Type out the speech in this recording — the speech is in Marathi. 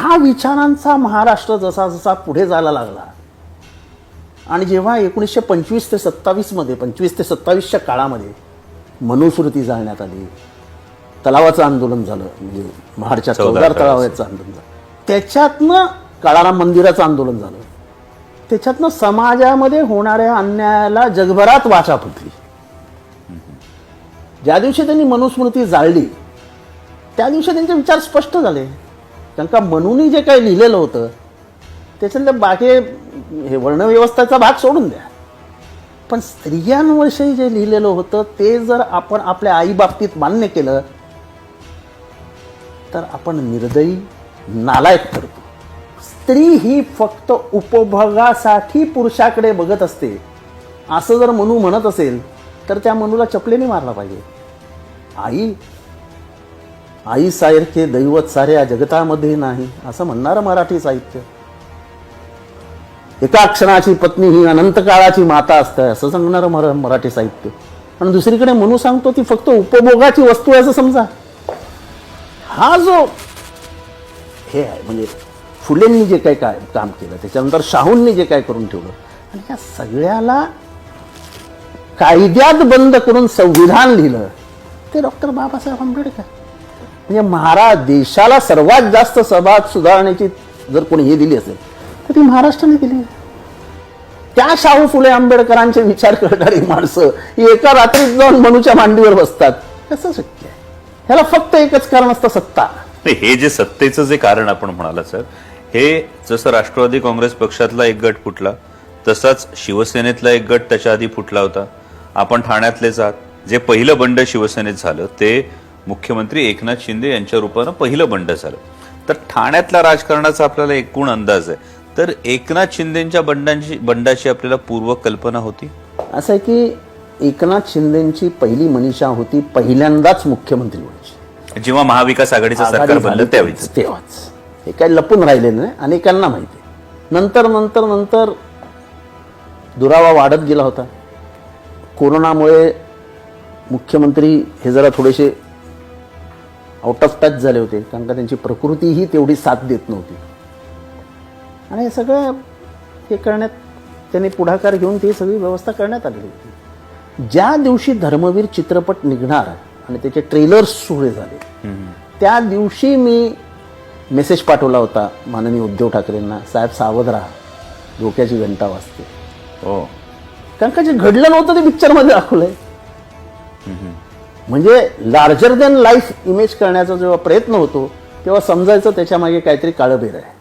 ह्या विचारांचा महाराष्ट्र जसा जसा पुढे जायला लागला आणि जेव्हा एकोणीसशे पंचवीस ते सत्तावीसमध्ये पंचवीस ते सत्तावीसच्या काळामध्ये मनुस्मृती जाळण्यात आली तलावाचं आंदोलन झालं म्हणजे महाडच्या चौदार तलावाचं आंदोलन झालं. त्याच्यातनं काळाराम मंदिराचं आंदोलन झालं. त्याच्यातनं समाजामध्ये होणाऱ्या अन्यायाला जगभरात वाचा फुटली. ज्या दिवशी त्यांनी मनुस्मृती जाळली त्या दिवशी त्यांचे विचार स्पष्ट झाले. कारण का मनुनी जे काही लिहिलेलं होतं त्याच्यातले बाकी हे वर्णव्यवस्थेचा भाग सोडून द्या. पण स्त्रियांविषयी जे लिहिलेलं होतं ते जर आपण आपल्या आईबाबतीत मान्य केलं तर आपण निर्दयी नालायक ठरतो. स्त्री ही फक्त उपभोगासाठी पुरुषाकडे बघत असते. असं जर मनू म्हणत असेल तर त्या मनूला चपलेने मारला पाहिजे. आई आईसारखे दैवत साऱ्या जगतामध्ये नाही असं म्हणणारं मराठी साहित्य. एका क्षणाची पत्नी ही अनंत काळाची माता असते असं सांगणारं मरा मराठी साहित्य. आणि दुसरीकडे म्हणू सांगतो ती फक्त उपभोगाची वस्तू आहे असं समजा. हा जो हे आहे म्हणजे फुलेंनी जे काही काय काम केलं त्याच्यानंतर शाहूंनी जे काय करून ठेवलं आणि या सगळ्याला कायद्यात बंद करून संविधान लिहिलं ते डॉक्टर बाबासाहेब आंबेडकर. म्हणजे महाराज देशाला सर्वात जास्त सभा सुधारण्याची जर कोणी हे दिली असेल तर ती महाराष्ट्राने दिली. त्या शाहू फुले आंबेडकरांचे विचार करणारी माणसं ही एका रात्रीत जाऊन मनूच्या मांडीवर बसतात. कसं शक्य आहे? ह्याला फक्त एकच कारण असतं सत्ता. हे जे सत्तेचं जे कारण आपण म्हणाला सर हे जसं राष्ट्रवादी काँग्रेस पक्षातला एक गट फुटला तसाच शिवसेनेतला एक गट त्याच्या आधी फुटला होता. आपण ठाण्यातलेच आहात. जे पहिलं बंड शिवसेनेत झालं ते मुख्यमंत्री एकनाथ शिंदे यांच्या रूपानं पहिलं बंड झालं. तर ठाण्यातल्या राजकारणाचा आपल्याला एकूण अंदाज आहे. तर एकनाथ शिंदेच्या बंडांची बंडाची आपल्याला पूर्व कल्पना होती? असं आहे की एकनाथ शिंदेची पहिली मनीषा होती पहिल्यांदाच मुख्यमंत्री व्हायची. जेव्हा महाविकास आघाडीचं सरकार बनलं झाली त्यावेळीच तेव्हाच. हे काही लपून राहिलेलं नाही अनेकांना माहिती. नंतर नंतर नंतर दुरावा वाढत गेला होता. कोरोनामुळे मुख्यमंत्री हे जरा थोडेसे आउट ऑफ टच झाले होते कारण का त्यांची प्रकृतीही तेवढी साथ देत नव्हती. आणि हे सगळं हे करण्यात त्यांनी पुढाकार घेऊन ती सगळी व्यवस्था करण्यात आली होती. ज्या दिवशी धर्मवीर चित्रपट निघणार आणि त्याचे ट्रेलर्स सुरू झाले त्या दिवशी मी मेसेज पाठवला होता माननीय उद्धव ठाकरेंना साहेब सावध राहा. धोक्याची घंटा वाजते. हो. कारण का जे घडलं नव्हतं ते पिक्चरमध्ये दाखवलंय. म्हणजे लार्जर दॅन लाईफ इमेज करण्याचा जेव्हा प्रयत्न होतो तेव्हा समजायचं त्याच्यामागे काहीतरी काळबेर आहे.